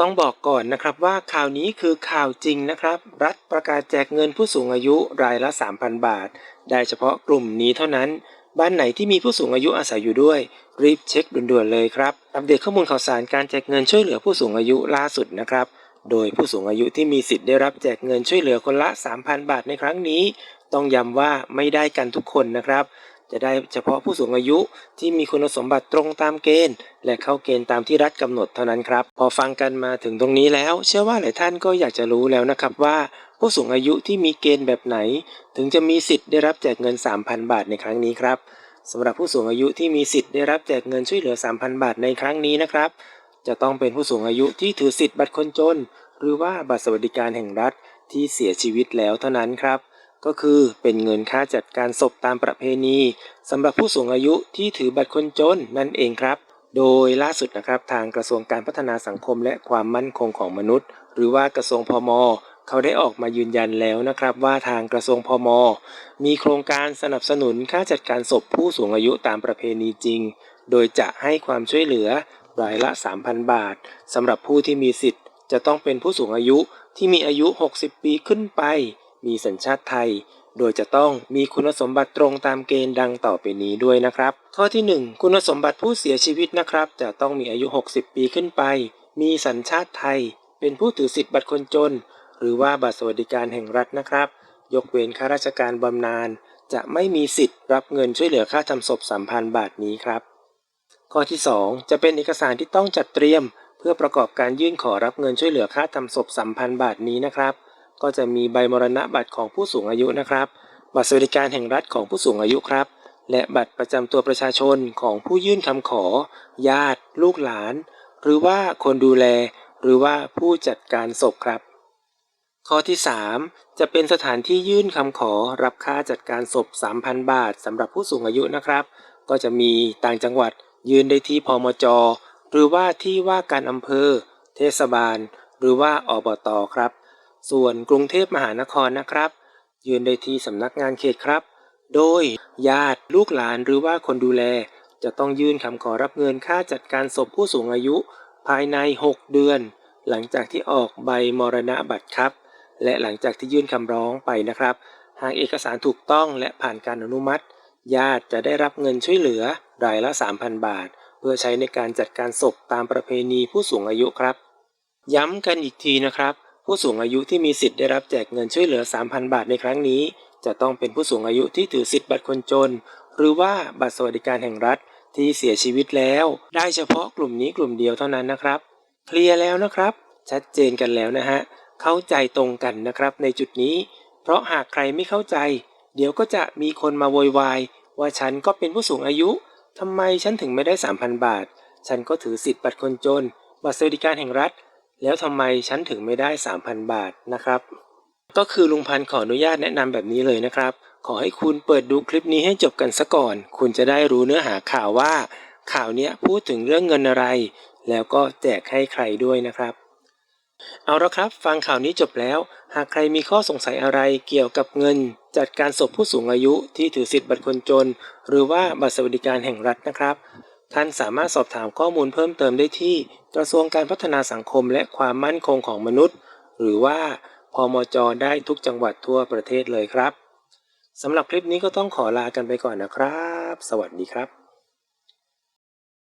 ต้องบอกก่อนนะครับว่าข่าวนี้คือข่าวจริงนะครับ รัฐประกาศแจกเงินผู้สูงอายุรายละ 3,000 บาท ได้เฉพาะกลุ่มนี้เท่านั้น บ้านไหนที่มีผู้สูงอายุอาศัยอยู่ด้วย รีบเช็คด่วนๆเลยครับ อัปเดตข้อมูลข่าวสารการแจกเงินช่วยเหลือผู้สูงอายุล่าสุดนะครับ โดยผู้สูงอายุที่มีสิทธิ์ได้รับแจกเงินช่วยเหลือคนละ 3,000 บาทในครั้งนี้ ต้องย้ำว่าไม่ได้กันทุกคนนะครับ จะได้เฉพาะผู้สูงอายุที่มีคุณสมบัติตรงตามเกณฑ์ และเข้าเกณฑ์ตามที่รัฐกำหนดเท่านั้นครับ พอฟังกันมาถึงตรงนี้แล้ว เชื่อว่าหลายท่านก็อยากจะรู้แล้วนะครับว่า ผู้สูงอายุที่มีเกณฑ์แบบไหน ถึงจะมีสิทธิ์ได้รับแจกเงิน 3,000 บาทในครั้งนี้ครับสำหรับผู้สูงอายุที่มีสิทธิ์ได้รับแจกเงินช่วยเหลือ 3,000 บาทในครั้งนี้นะครับ จะต้องเป็นผู้สูงอายุที่ถือสิทธิ์บัตรคนจน หรือว่าบัตรสวัสดิการแห่งรัฐที่เสียชีวิตแล้วเท่านั้นครับ ก็คือเป็นเงินค่าจัดการศพตามประเพณีสำหรับผู้สูงอายุที่ถือบัตรคนจนนั่นเองครับ โดยล่าสุดนะครับทางกระทรวงการพัฒนาสังคมและความมั่นคงของมนุษย์ หรือว่ากระทรวงพมเขาได้ออกมายืนยันแล้วนะครับว่าทางกระทรวงพม มีโครงการสนับสนุนค่าจัดการศพผู้สูงอายุตามประเพณีจริง โดยจะให้ความช่วยเหลือรายละ 3,000 บาทสำหรับผู้ที่มีสิทธิ์ จะต้องเป็นผู้สูงอายุที่มีอายุ 60 ปีขึ้นไป มีสัญชาติไทย โดยจะต้องมีคุณสมบัติตรงตามเกณฑ์ดังต่อไปนี้ด้วยนะครับ ข้อที่ 1 คุณสมบัติผู้เสียชีวิตนะครับ จะต้องมีอายุ 60 ปีขึ้นไป มีสัญชาติไทย เป็นผู้ถือสิทธิ์บัตรคนจน หรือว่าบัตรสวัสดิการแห่งรัฐนะครับ ยกเว้นข้าราชการบำนาญจะไม่มีสิทธิ์รับเงินช่วยเหลือค่าทำศพ3,000 บาทนี้ครับ ข้อที่ 2 จะเป็นเอกสารที่ต้องจัดเตรียม เพื่อประกอบการยื่นขอรับเงินช่วยเหลือค่าทำศพ3,000 บาทนี้นะครับ ก็จะมีใบมรณะบัตรของผู้สูงอายุนะครับ บัตรสวัสดิการแห่งรัฐของผู้สูงอายุครับ และบัตรประจำตัวประชาชนของผู้ยื่นคำขอ ญาติ ลูกหลาน หรือว่าคนดูแล หรือว่าผู้จัดการศพครับ ข้อที่ 3 จะเป็นสถานที่ยื่นคำขอรับค่าจัดการศพ 3,000 บาทสำหรับผู้สูงอายุนะครับ ก็จะมีต่างจังหวัดยื่นได้ที่พมจ หรือว่าที่ว่าการอำเภอ เทศบาล หรือว่าอบตครับ ส่วนกรุงเทพมหานครนะครับ ยืนได้ที่สำนักงานเขตครับ โดยญาติลูกหลานหรือว่าคนดูแล จะต้องยื่นคำขอรับเงินค่าจัดการศพผู้สูงอายุ ภายใน 6 เดือน หลังจากที่ออกใบมรณะบัตรครับ และหลังจากที่ยื่นคำร้องไปนะครับ หากเอกสารถูกต้องและผ่านการอนุมัติ ญาติจะได้รับเงินช่วยเหลือรายละ 3,000 บาท เพื่อใช้ในการจัดการศพตามประเพณีผู้สูงอายุครับ ย้ำกันอีกทีนะครับ ผู้สูงอายุที่มีสิทธิ์ได้รับแจกเงินช่วยเหลือ 3,000 บาทในครั้งนี้ จะต้องเป็นผู้สูงอายุที่ถือสิทธิ์บัตรคนจน หรือว่าบัตรสวัสดิการแห่งรัฐที่เสียชีวิตแล้ว ได้เฉพาะกลุ่มนี้กลุ่มเดียวเท่านั้นนะครับ เคลียร์แล้วนะครับ ชัดเจนกันแล้วนะฮะ เข้าใจตรงกันนะครับในจุดนี้ เพราะหากใครไม่เข้าใจ เดี๋ยวก็จะมีคนมาโวยวายว่าฉันก็เป็นผู้สูงอายุทำไมฉันถึงไม่ได้ 3,000 บาท ฉันก็ถือสิทธิ์บัตรคนจน บัตรสวัสดิการแห่งรัฐ แล้วทำไมฉันถึงไม่ได้ 3,000 บาทนะครับ ก็คือลุงพันขออนุญาตแนะนำแบบนี้เลยนะครับ ขอให้คุณเปิดดูคลิปนี้ให้จบกันซะก่อน คุณจะได้รู้เนื้อหาข่าวว่า ข่าวเนี้ยพูดถึงเรื่องเงินอะไร แล้วก็แจกให้ใครด้วยนะครับ เอาละครับ ฟังข่าวนี้จบแล้ว หากใครมีข้อสงสัยอะไรเกี่ยวกับเงิน จัดการศพผู้สูงอายุที่ถือสิทธิ์บัตรคนจน หรือว่าบัตรสวัสดิการแห่งรัฐนะครับ ท่านสามารถสอบถามข้อมูลเพิ่มเติมได้ที่ กระทรวงการพัฒนาสังคมและความมั่นคงของมนุษย์ หรือว่าพมจได้ทุกจังหวัดทั่วประเทศเลยครับสำหรับคลิปนี้ก็ต้องขอลากันไปก่อนนะครับ สวัสดีครับ